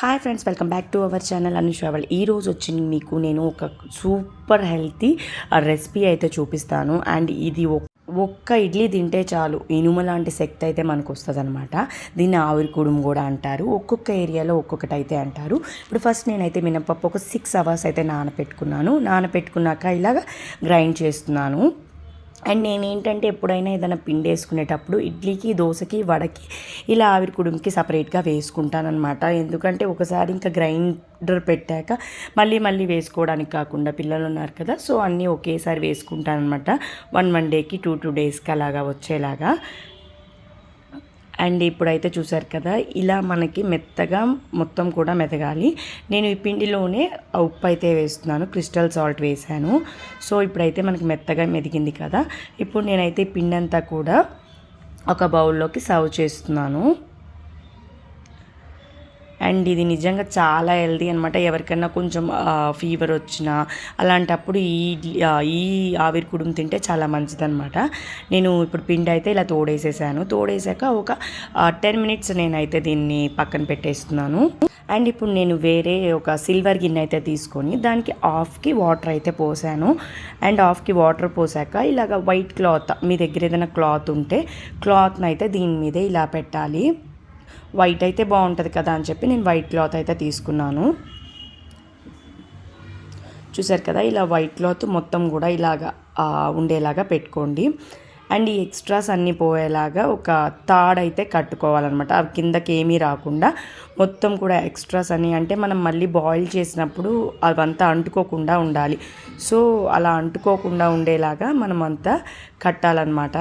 Hi friends welcome back to our channel Anu travel ఈ రోజు వచ్చి మీకు నేను ఒక సూపర్ హెల్తీ రెసిపీ అయితే చూపిస్తాను. అండ్ ఇది ఒక్క ఇడ్లీ తింటే చాలు. ఇనుమ లాంటి శక్తి అయితే మనకు వస్తుంది అనమాట దీన్ని ఆవిరి కుడుము కూడా అంటారు. ఒక్కొక్క ఏరియాలో ఒక్కొక్కటి అయితే అంటారు. ఇప్పుడు ఫస్ట్ నేనైతే మినపప్పు ఒక సిక్స్ అవర్స్ అయితే నానపెట్టుకున్నాను. నానపెట్టుకున్నాక ఇలాగ గ్రైండ్ చేస్తున్నాను. అండ్ నేను ఏంటంటే ఎప్పుడైనా ఏదైనా పిండి వేసుకునేటప్పుడు ఇడ్లీకి దోశకి వడకి ఇలా ఆవిరి కుడుంకి సపరేట్గా వేసుకుంటానమాట ఎందుకంటే ఒకసారి ఇంకా గ్రైండర్ పెట్టాక మళ్ళీ మళ్ళీ వేసుకోవడానికి కాకుండా పిల్లలు ఉన్నారు కదా సో అన్నీ ఒకేసారి వేసుకుంటానమాట వన్ వన్ డేకి టూ టూ డేస్కి అలాగా వచ్చేలాగా. అండ్ ఇప్పుడైతే చూసారు కదా ఇలా మనకి మెత్తగా మొత్తం కూడా మెతగాలి నేను ఈ పిండిలోనే ఉప్పు అయితే వేస్తున్నాను క్రిస్టల్ సాల్ట్ వేసాను సో ఇప్పుడైతే మనకి మెత్తగా మెదిగింది కదా. ఇప్పుడు నేనైతే పిండి అంతా కూడా ఒక బౌల్లోకి సర్వ్ చేస్తున్నాను. అండ్ ఇది నిజంగా చాలా హెల్దీ అనమాట ఎవరికైనా కొంచెం ఫీవర్ వచ్చినా అలాంటప్పుడు ఈ ఇడ్లీ- ఈ ఆవిరి కుడుము తింటే చాలా మంచిదనమాట నేను ఇప్పుడు పిండి అయితే ఇలా తోడేసేసాను. తోడేసాక ఒక టెన్ మినిట్స్ నేనైతే దీన్ని పక్కన పెట్టేస్తున్నాను. అండ్ ఇప్పుడు నేను వేరే ఒక సిల్వర్ గిన్నె అయితే తీసుకొని దానికి హాఫ్కి వాటర్ అయితే పోసాను. అండ్ హాఫ్కి వాటర్ పోసాక ఇలాగ వైట్ క్లాత్ మీ దగ్గర ఏదైనా క్లాత్ ఉంటే క్లాత్ని అయితే దీని మీదే ఇలా పెట్టాలి. వైట్ అయితే బాగుంటుంది కదా అని చెప్పి నేను వైట్ క్లాత్ అయితే తీసుకున్నాను. చూసారు కదా ఇలా వైట్ క్లాత్ మొత్తం కూడా ఇలాగా ఉండేలాగా పెట్టుకోండి. అండ్ ఈ ఎక్స్ట్రాస్ అన్నీ పోయేలాగా ఒక తాడ్ అయితే కట్టుకోవాలన్నమాట. అవి కిందకి ఏమీ రాకుండా మొత్తం కూడా ఎక్స్ట్రాస్ అని అంటే మనం మళ్ళీ బాయిల్ చేసినప్పుడు అవంతా అంటుకోకుండా ఉండాలి. సో అలా అంటుకోకుండా ఉండేలాగా మనం అంతా కట్టాలన్నమాట.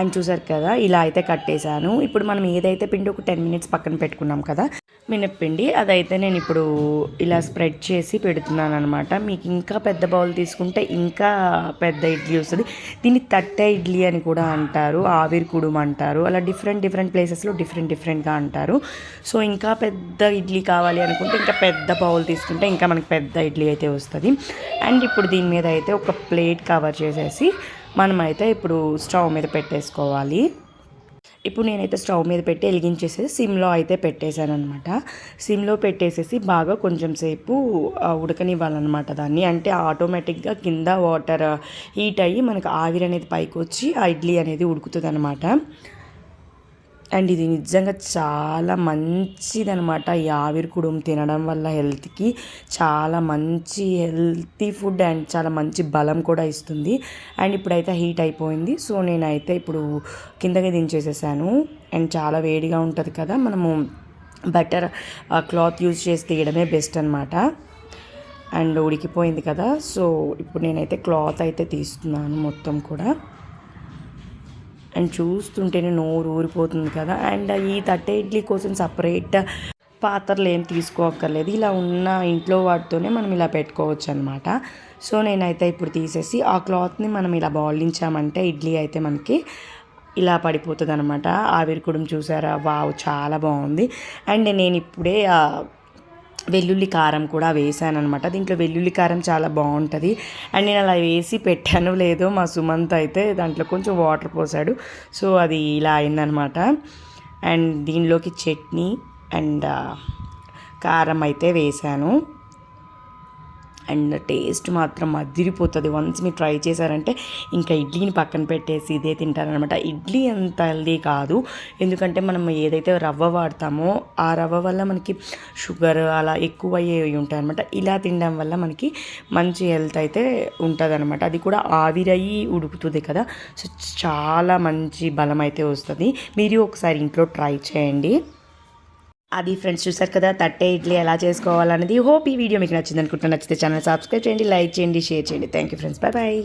అండ్ చూసారు కదా ఇలా అయితే కట్టేశాను. ఇప్పుడు మనం ఏదైతే పిండి ఒక టెన్ మినిట్స్ పక్కన పెట్టుకున్నాం కదా మినప్పిండి అదైతే నేను ఇప్పుడు ఇలా స్ప్రెడ్ చేసి పెడుతున్నాను అనమాట మీకు ఇంకా పెద్ద బౌల్ తీసుకుంటే ఇంకా పెద్ద ఇడ్లీ వస్తుంది. దీన్ని తట్టె ఇడ్లీ అని కూడా అంటారు ఆవిరి కుడుము అంటారు అలా డిఫరెంట్ డిఫరెంట్ ప్లేసెస్లో డిఫరెంట్ డిఫరెంట్గా అంటారు. సో ఇంకా పెద్ద ఇడ్లీ కావాలి అనుకుంటే ఇంకా పెద్ద బౌల్ తీసుకుంటే ఇంకా మనకి పెద్ద ఇడ్లీ అయితే వస్తుంది. అండ్ ఇప్పుడు దీని మీద అయితే ఒక ప్లేట్ కవర్ చేసేసి మనమైతే ఇప్పుడు స్టవ్ మీద పెట్టేసుకోవాలి. ఇప్పుడు నేనైతే స్టవ్ మీద పెట్టి వెలిగించేసేసి సిమ్లో అయితే పెట్టేశాను అనమాట సిమ్లో పెట్టేసేసి బాగా కొంచెం సేపు ఉడకనివ్వాలన్నమాట దాన్ని. అంటే ఆటోమేటిక్గా కింద వాటర్ హీట్ అయ్యి మనకు ఆవిరి అనేది పైకి వచ్చి ఆ ఇడ్లీ అనేది ఉడుకుతుంది అనమాట అండ్ ఇది నిజంగా చాలా మంచిదనమాట. ఈ ఆవిరి కుడుము తినడం వల్ల హెల్త్కి చాలా మంచి హెల్తీ ఫుడ్ అండ్ చాలా మంచి బలం కూడా ఇస్తుంది. అండ్ ఇప్పుడైతే హీట్ అయిపోయింది. సో నేనైతే ఇప్పుడు కిందకి దించేసేసాను. అండ్ చాలా వేడిగా ఉంటుంది కదా మనము బటర్ క్లాత్ యూజ్ చేసి తీయడమే బెస్ట్ అనమాట. అండ్ ఉడికిపోయింది కదా సో ఇప్పుడు నేనైతే క్లాత్ అయితే తీస్తున్నాను మొత్తం కూడా. అండ్ చూస్తుంటేనే నోరు ఊరిపోతుంది కదా. అండ్ ఈ తట్టె ఇడ్లీ కోసం సపరేట్ పాత్రలు ఏం తీసుకోక్కర్లేదు. ఇలా ఉన్న ఇంట్లో వాటితోనే మనం ఇలా పెట్టుకోవచ్చు అనమాట సో నేనైతే ఇప్పుడు తీసేసి ఆ క్లాత్ని మనం ఇలా బాలించామంటే ఇడ్లీ అయితే మనకి ఇలా పడిపోతుంది అనమాట ఆవిరి చూసారా? వావ్ చాలా బాగుంది. అండ్ నేను ఇప్పుడే వెల్లుల్లి కారం కూడా వేసాను అనమాట దీంట్లో వెల్లుల్లి కారం చాలా బాగుంటుంది. అండ్ నేను అలా వేసి పెట్టాను. లేదో మా సుమంత్ అయితే దాంట్లో కొంచెం వాటర్ పోసాడు. సో అది ఇలా అయిందనమాట అండ్ దీనిలోకి చట్నీ అండ్ కారం అయితే వేసాను. అండ్ టేస్ట్ మాత్రం అదిరిపోతుంది. వన్స్ మీరు ట్రై చేశారంటే ఇంకా ఇడ్లీని పక్కన పెట్టేసి ఇదే తింటారనమాట ఇడ్లీ అంత హెల్దీ కాదు. ఎందుకంటే మనం ఏదైతే రవ్వ వాడతామో ఆ రవ్వ వల్ల మనకి షుగర్ అలా ఎక్కువ అయ్యేవి ఉంటాయి అనమాట ఇలా తినడం వల్ల మనకి మంచి హెల్త్ అయితే ఉంటుంది అనమాట అది కూడా ఆవిరయ్యి ఉడుకుతుంది కదా. సో చాలా మంచి బలం అయితే వస్తుంది. మీరు ఒకసారి ఇంట్లో ట్రై చేయండి. అది ఫ్రెండ్స్ చూసారు కదా తట్టే ఇడ్లీ ఎలా చేసుకోవాలనేది హోప్ ఈ వీడియో మీకు నచ్చింది అనుకుంటున్నా నచ్చితే ఛానల్ సబ్స్క్రైబ్ చేయండి లైక్ చేయండి షేర్ చేయండి. Thank you friends bye bye